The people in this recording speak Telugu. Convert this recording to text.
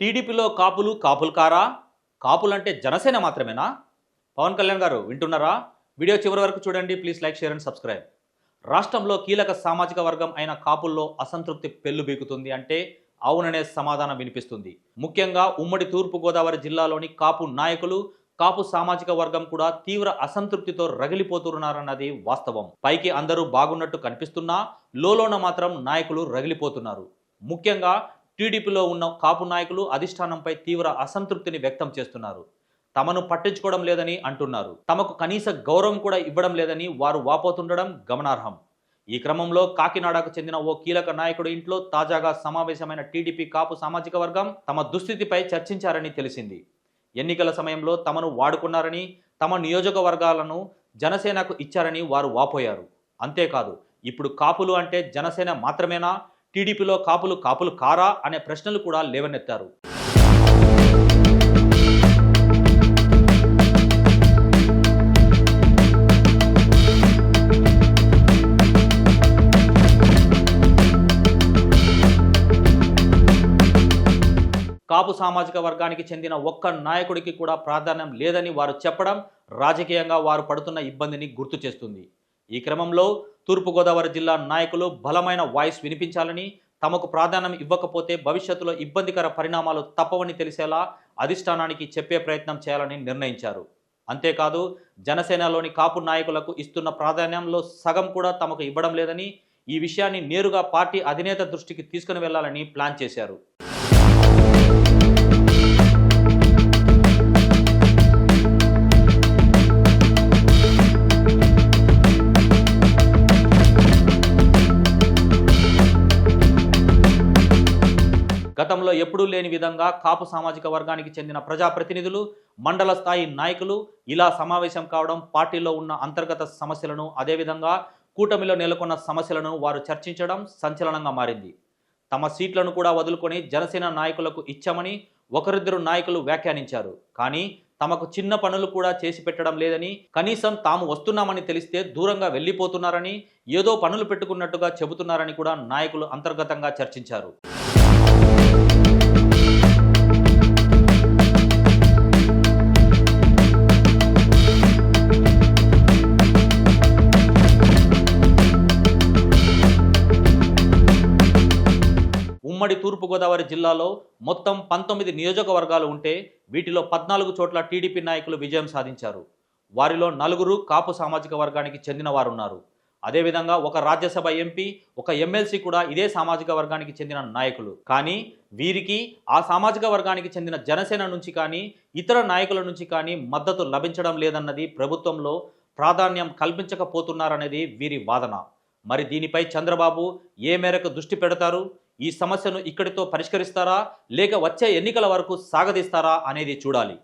టీడీపీలో కాపులు కాపులు కారా? కాపులంటే జనసేన మాత్రమేనా? పవన్ కళ్యాణ్ గారు వింటున్నారా? వీడియో చివరి వరకు చూడండి please like share and subscribe. రాష్ట్రంలో కీలక సామాజిక వర్గం అయిన కాపుల్లో అసంతృప్తి పెళ్ళు బీకుతుంది అంటే అవుననే సమాధానం వినిపిస్తుంది. ముఖ్యంగా ఉమ్మడి తూర్పుగోదావరి జిల్లాలోని కాపు నాయకులు కాపు సామాజిక వర్గం కూడా తీవ్ర అసంతృప్తితో రగిలిపోతున్నారన్నది వాస్తవం. పైకి అందరూ బాగున్నట్టు కనిపిస్తున్నా లోలోన మాత్రం నాయకులు రగిలిపోతున్నారు. ముఖ్యంగా టీడీపీలో ఉన్న కాపు నాయకులు అధిష్టానంపై తీవ్ర అసంతృప్తిని వ్యక్తం చేస్తున్నారు. తమను పట్టించుకోవడం లేదని అంటున్నారు. తమకు కనీస గౌరవం కూడా ఇవ్వడం లేదని వారు వాపోతుండడం గమనార్హం. ఈ క్రమంలో కాకినాడకు చెందిన ఓ కీలక నాయకుడు ఇంట్లో తాజాగా సమావేశమైన టీడీపీ కాపు సామాజిక వర్గం తమ దుస్థితిపై చర్చించారని తెలిసింది. ఎన్నికల సమయంలో తమను వాడుకున్నారని తమ నియోజకవర్గాలను జనసేనకు ఇచ్చారని వారు వాపోయారు. అంతేకాదు ఇప్పుడు కాపులు అంటే జనసేన మాత్రమేనా? టీడీపీలో కాపులు కాపులు కారా అనే ప్రశ్నలు కూడా లేవనెత్తారు. కాపు సామాజిక వర్గానికి చెందిన ఒక్క నాయకుడికి కూడా ప్రాధాన్యం లేదని వారు చెప్పడం రాజకీయంగా వారు పడుతున్న ఇబ్బందిని గుర్తు చేస్తుంది. ఈ క్రమంలో తూర్పుగోదావరి జిల్లా నాయకులు బలమైన వాయిస్ వినిపించాలని తమకు ప్రాధాన్యం ఇవ్వకపోతే భవిష్యత్తులో ఇబ్బందికర పరిణామాలు తప్పవని తెలిసేలా అధిష్టానానికి చెప్పే ప్రయత్నం చేయాలని నిర్ణయించారు. అంతేకాదు జనసేనలోని కాపు నాయకులకు ఇస్తున్న ప్రాధాన్యంలో సగం కూడా తమకు ఇవ్వడం లేదని ఈ విషయాన్ని నేరుగా పార్టీ అధినేత దృష్టికి తీసుకుని వెళ్ళాలని ప్లాన్ చేశారు. గతంలో ఎప్పుడూ లేని విధంగా కాపు సామాజిక వర్గానికి చెందిన ప్రజాప్రతినిధులు మండల స్థాయి నాయకులు ఇలా సమావేశం కావడం పార్టీలో ఉన్న అంతర్గత సమస్యలను అదేవిధంగా కూటమిలో నెలకొన్న సమస్యలను వారు చర్చించడం సంచలనంగా మారింది. తమ సీట్లను కూడా వదులుకొని జనసేన నాయకులకు ఇచ్చామని ఒకరిద్దరు నాయకులు వ్యాఖ్యానించారు. కానీ తమకు చిన్న పనులు కూడా చేసి పెట్టడం లేదని కనీసం తాము వస్తున్నామని తెలిస్తే దూరంగా వెళ్ళిపోతున్నారని ఏదో పనులు పెట్టుకున్నట్టుగా చెబుతున్నారని కూడా నాయకులు అంతర్గతంగా చర్చించారు. ఉమ్మడి తూర్పుగోదావరి జిల్లాలో మొత్తం పంతొమ్మిది నియోజకవర్గాలు ఉంటే వీటిలో పద్నాలుగు చోట్ల టీడీపీ నాయకులు విజయం సాధించారు. వారిలో నలుగురు కాపు సామాజిక వర్గానికి చెందిన వారు ఉన్నారు అదేవిధంగా ఒక రాజ్యసభ ఎంపీ ఒక ఎమ్మెల్సీ కూడా ఇదే సామాజిక వర్గానికి చెందిన నాయకులు. కానీ వీరికి ఆ సామాజిక వర్గానికి చెందిన జనసేన నుంచి కానీ ఇతర నాయకుల నుంచి కానీ మద్దతు లభించడం లేదన్నది ప్రభుత్వంలో ప్రాధాన్యం కల్పించకపోతున్నారనేది వీరి వాదన. మరి దీనిపై చంద్రబాబు ఏ మేరకు దృష్టి పెడతారు? ఈ సమస్యను ఇక్కడితో పరిష్కరిస్తారా? లేక వచ్చే ఎన్నికల వరకు సాగదీస్తారా? అనేది చూడాలి.